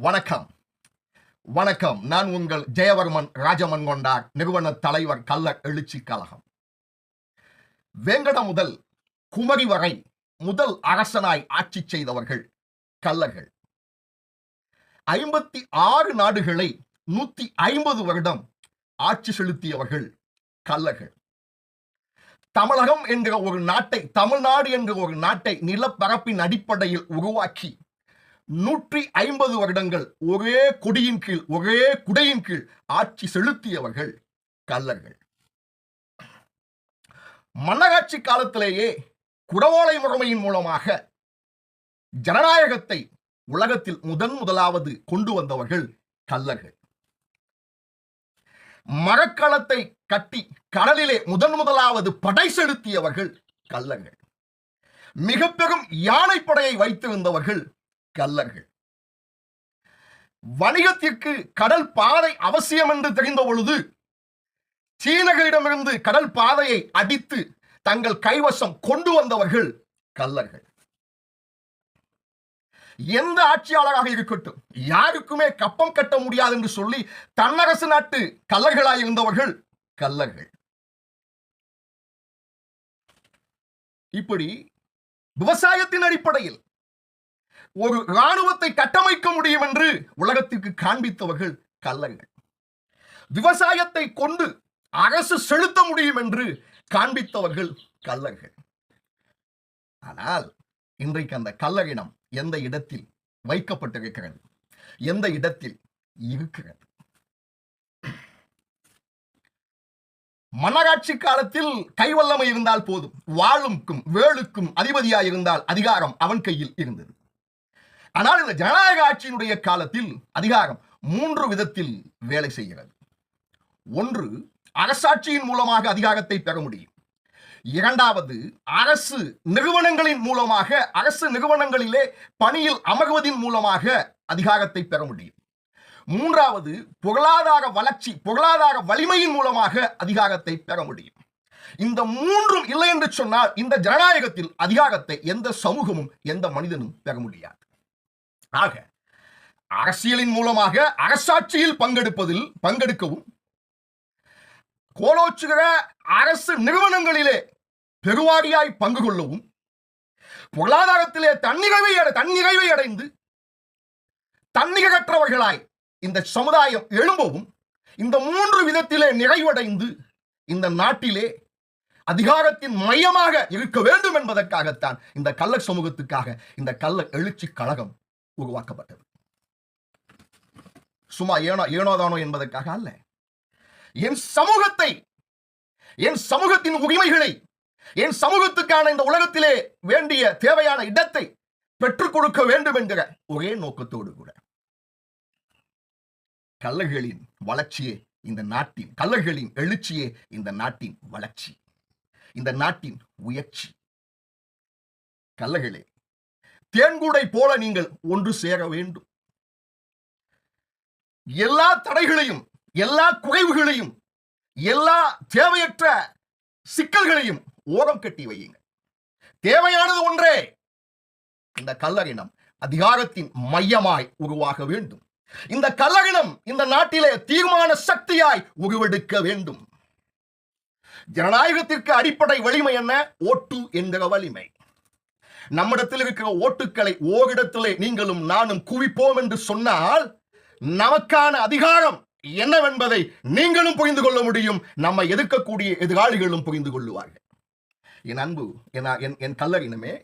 வணக்கம். வணக்கம். நான் உங்கள் ஜெயவர்மன் ராஜமன் கொண்டார் நிறுவன தலைவர் கள்ள எழுச்சி கழகம். வேங்கட முதல் குமரி வரை முதல் அரசனாய் ஆட்சி செய்தவர்கள் கள்ளர்கள். ஐம்பத்தி ஆறு நாடுகளை நூத்தி ஐம்பது வருடம் ஆட்சி செலுத்தியவர்கள் கள்ளர்கள். தமிழகம் என்கிற ஒரு நாட்டை தமிழ்நாடு என்கிற ஒரு நாட்டை நிலப்பரப்பின் அடிப்படையில் உருவாக்கி நூற்றி ஐம்பது வருடங்கள் ஒரே கொடியின் கீழ் ஒரே குடையின் கீழ் ஆட்சி செலுத்தியவர்கள் கல்லர்கள் மன்னராட்சி காலத்திலேயே குடவோலை முறைமையின் மூலமாக ஜனநாயகத்தை உலகத்தில் முதன் முதலாவது கொண்டு வந்தவர்கள் கல்லர்கள் மரக்களத்தை கட்டி கடலிலே முதன் முதலாவது படை செலுத்தியவர்கள் கல்லர்கள் மிக பெரும் யானைப்படையை வைத்திருந்தவர்கள் கல்லர்கள் வணிகத்திற்கு கடல் பாதை அவசியம் என்று தெரிந்த பொழுது சீனர்களிடமிருந்து கடல் பாதையை அடித்து தங்கள் கைவசம் கொண்டு வந்தவர்கள் கல்லர்கள். எந்த ஆட்சியாளராக இருக்கட்டும் யாருக்குமே கப்பம் கட்ட முடியாது என்று சொல்லி தன்னரசு நாட்டு கல்லர்களாக இருந்தவர்கள் கல்லர்கள். இப்படி விவசாயத்தின் அடிப்படையில் ஒரு இராணுவத்தை கட்டமைக்க முடியும் என்று உலகத்திற்கு காண்பித்தவர்கள் கல்லர்கள் விவசாயத்தை கொண்டு அரசு செலுத்த முடியும் என்று காண்பித்தவர்கள் கல்லர்கள் ஆனால் இன்றைக்கு அந்த கல்லரினம் எந்த இடத்தில் வைக்கப்பட்டிருக்கிறது? எந்த இடத்தில் இருக்கிறது? மன்னராட்சி காலத்தில் கைவல்லமை இருந்தால் போதும் வாளுக்கும் வேலுக்கும் அதிபதியாய் இருந்தால் அதிகாரம் அவன் கையில் இருந்தது. ஆனால் இந்த ஜனநாயக ஆட்சியினுடைய காலத்தில் அதிகாரம் மூன்று விதத்தில் வேலை செய்கிறது. ஒன்று அரசாட்சியின் மூலமாக அதிகாரத்தை பெற முடியும். இரண்டாவது அரசு நிறுவனங்களின் மூலமாக அரசு நிறுவனங்களிலே பணியில் அமர்வதின் மூலமாக அதிகாரத்தை பெற முடியும். மூன்றாவது பொருளாதார வளர்ச்சி பொருளாதார வலிமையின் மூலமாக அதிகாரத்தை பெற முடியும். இந்த மூன்றும் இல்லை என்று சொன்னால் இந்த ஜனநாயகத்தில் அதிகாரத்தை எந்த சமூகமும் எந்த மனிதனும் பெற முடியாது. ஆக அரசியலின் மூலமாக அரசாட்சியில் பங்கெடுப்பதில் பங்கெடுக்கவும் கோலோச்சுகிற அரசு நிறுவனங்களிலே பெருவாரியாய் பங்கு கொள்ளவும் பொருளாதாரத்திலே தன்னிறைவை அடை தன்னிறைவை அடைந்து தன்னிகரற்றவர்களாய் இந்த சமுதாயம் எழும்பவும் இந்த மூன்று விதத்திலே நிறைவடைந்து இந்த நாட்டிலே அதிகாரத்தின் மையமாக இருக்க வேண்டும் என்பதற்காகத்தான் இந்த கள்ள சமூகத்துக்காக இந்த கள்ள எழுச்சி கழகம் உருவாக்கப்பட்டது. சும்மா ஏனோ ஏனோதானோ என்பதற்காக அல்ல. என் சமூகத்தை என் சமூகத்தின் உரிமைகளை என் சமூகத்துக்கான இந்த உலகத்திலே வேண்டிய தேவையான இடத்தை பெற்றுக் கொடுக்க வேண்டும் என்கிற ஒரே நோக்கத்தோடு கூட. கல்லர்களின் வளர்ச்சியே இந்த நாட்டின் கல்லர்களின் எழுச்சியே இந்த நாட்டின் வளர்ச்சி இந்த நாட்டின் உயர்ச்சி. கல்லர்களே தேன்கூடை போல நீங்கள் ஒன்று சேர வேண்டும். எல்லா தடைகளையும் எல்லா குறைவுகளையும் எல்லா தேவையற்ற சிக்கல்களையும் ஓரம் கட்டி வையுங்க தேவையானது ஒன்றே இந்த கல்லறினம் அதிகாரத்தின் மையமாய் உருவாக வேண்டும். இந்த கல்லறினம் இந்த நாட்டிலே தீர்மான சக்தியாய் உருவெடுக்க வேண்டும். ஜனநாயகத்திற்கு அடிப்படை வலிமை என்ன? ஓட்டு என்கிற வலிமை. நம்மிடத்தில் இருக்கிற ஓட்டுக்களை ஓரிடத்திலே நீங்களும் நானும் குவிப்போம் என்று சொன்னால் நமக்கான அதிகாரம் என்னவென்பதை நீங்களும் புரிந்து கொள்ள முடியும். நம்மை எதிர்க்கக்கூடிய எதிராளிகளும் புரிந்து கொள்ளுவார்கள். என் அன்பு என் என் என் கல்லறினமே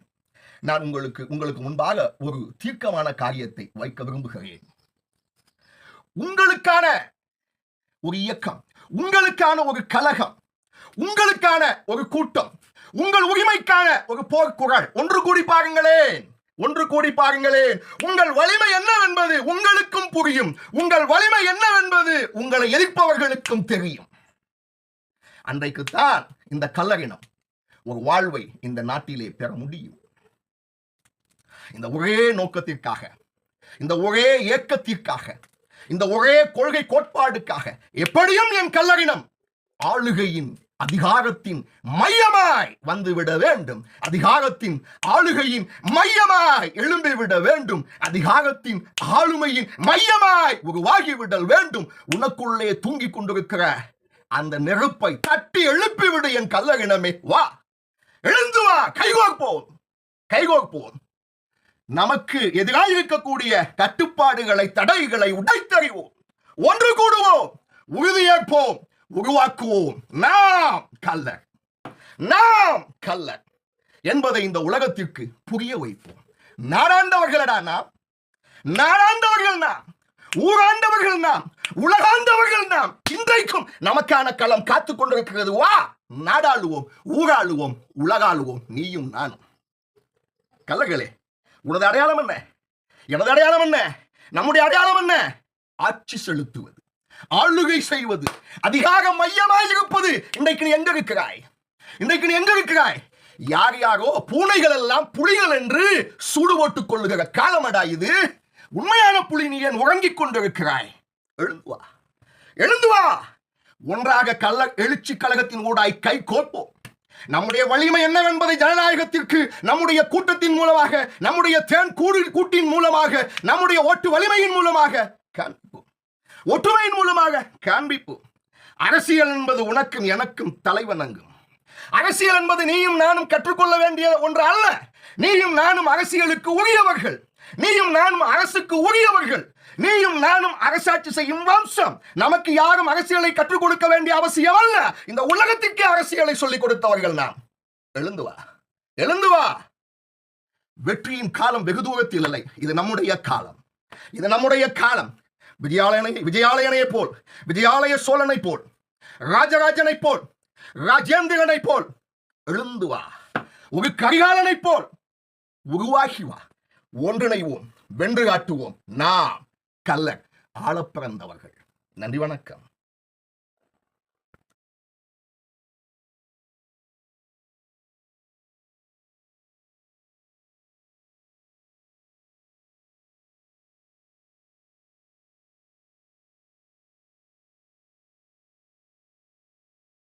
நான் உங்களுக்கு உங்களுக்கு முன்பாக ஒரு தீர்க்கமான காரியத்தை வைக்க விரும்புகிறேன். உங்களுக்கான ஒரு இயக்கம் உங்களுக்கான ஒரு கழகம் உங்களுக்கான ஒரு கூட்டம் உங்கள் உரிமைக்கான ஒரு போர்க்குரல் ஒன்று கூடி பாருங்களேன். ஒன்று கூடி பாருங்களேன். உங்கள் வலிமை என்னவென்பது உங்களுக்கும் புரியும். உங்கள் வலிமை என்னவென்பது உங்களை எதிர்ப்பவர்களுக்கும் தெரியும். அன்றைக்குத்தான் இந்த கல்லறினம் ஒரு வாழ்வை இந்த நாட்டிலே பெற முடியும். இந்த ஒரே நோக்கத்திற்காக இந்த ஒரே இயக்கத்திற்காக இந்த ஒரே கொள்கை கோட்பாடுக்காக எப்படியும் என் கல்லறினம் ஆளுகையின் அதிகாரத்தின் மையமாய் வந்துவிட வேண்டும். அதிகாரத்தின் ஆளுகையின் மையமாய் எழும்பிவிட வேண்டும். அதிகாரத்தின் ஆளுமையின் மையமாய் உருவாகிவிடல் வேண்டும். உனக்குள்ளே தூங்கிக் கொண்டிருக்கிற அந்த நெருப்பை தட்டி எழுப்பிவிடு என் கல்லகினமே வா. எழுந்து வா. கைகோர்ப்போம். கைகோர்ப்போம். நமக்கு எதிராக இருக்கக்கூடிய கட்டுப்பாடுகளை தடைகளை உடைத்தறிவோம். ஒன்று கூடுவோம். உறுதியேற்போம். உருவாக்குவோம் நாம் கல்ல நாம் கல்ல என்பதை இந்த உலகத்திற்கு புரிய வைப்போம். நாடாண்டவர்களடா நாம்? நாடாண்டவர்கள் நாம்? ஊராண்டவர்கள் நாம்? உலகாண்டவர்கள் நாம்? இன்றைக்கும் நமக்கான களம் காத்துக் கொண்டிருக்கிறது. வா நாடாளுவோம் ஊராளுவோம் உலகாளுவோம் நீயும் நானும். கல்லர்களே உனது அடையாளம் என்ன? எனது அடையாளம் என்ன? நம்முடைய அடையாளம் என்ன? ஆட்சி செலுத்துவது. ஆளுகை செய்வது அதிகார மையமாய் இருப்பது இன்றைக்கு நீ எங்க இருக்கிறாய் இன்றைக்கு நீ எங்க இருக்கிறாய் யார் யாரோ பூனைகள் எல்லாம் புலிகள் என்று சூடுபோட்டுக் கொள்ளுகிற காலமடா இது. உண்மையான புலி நீ ஏன் உறங்கிக் கொண்டிருக்கிறாய்? எழுந்து வா. எழுந்து வா. ஒன்றாக கள்ள எழுச்சி கழகத்தின் ஊடாய் கை கோர்ப்போம். நம்முடைய வலிமை என்னவென்பதை ஜனநாயகத்திற்கு நம்முடைய கூட்டத்தின் மூலமாக நம்முடைய தேன் கூடு கூட்டின் மூலமாக நம்முடைய ஓட்டு வலிமையின் மூலமாக ஒற்றுமையின் மூலமாக காண்பிப்போம். அரசியல் என்பது உனக்கும் எனக்கும் தலைவணங்கும் அரசியல் என்பது நீயும் நானும் கற்றுக்கொள்ள வேண்டிய ஒன்று அல்ல. நீயும் நானும் அரசியலுக்கு உரியவர்கள். நீயும் நானும் அரசுக்கு உரியவர்கள். நீயும் நானும் அரசாட்சி செய்யும் வம்சம். நமக்கு யாரும் அரசியலை கற்றுக் கொடுக்க வேண்டிய அவசியம் அல்ல. இந்த உலகத்திற்கு அரசியலை சொல்லிக் கொடுத்தவர்கள் நாம். எழுந்து வா. எழுந்து வா. வெற்றியின் காலம் வெகு தூரத்தில் இல்லை. இது நம்முடைய காலம். இது நம்முடைய காலம். விஜயாலயனை விஜயாலயனைப் போல் விஜயாலய சோழனை போல் ராஜராஜனை போல் ராஜேந்திரனை போல் எழுந்து வா. ஒரு கரிகாலனைப் போல் உருவாகி வா. ஒன்றிணைவோம் வென்று காட்டுவோம். நாம் கல்லர் ஆழப்பிறந்தவர்கள் நன்றி வணக்கம்.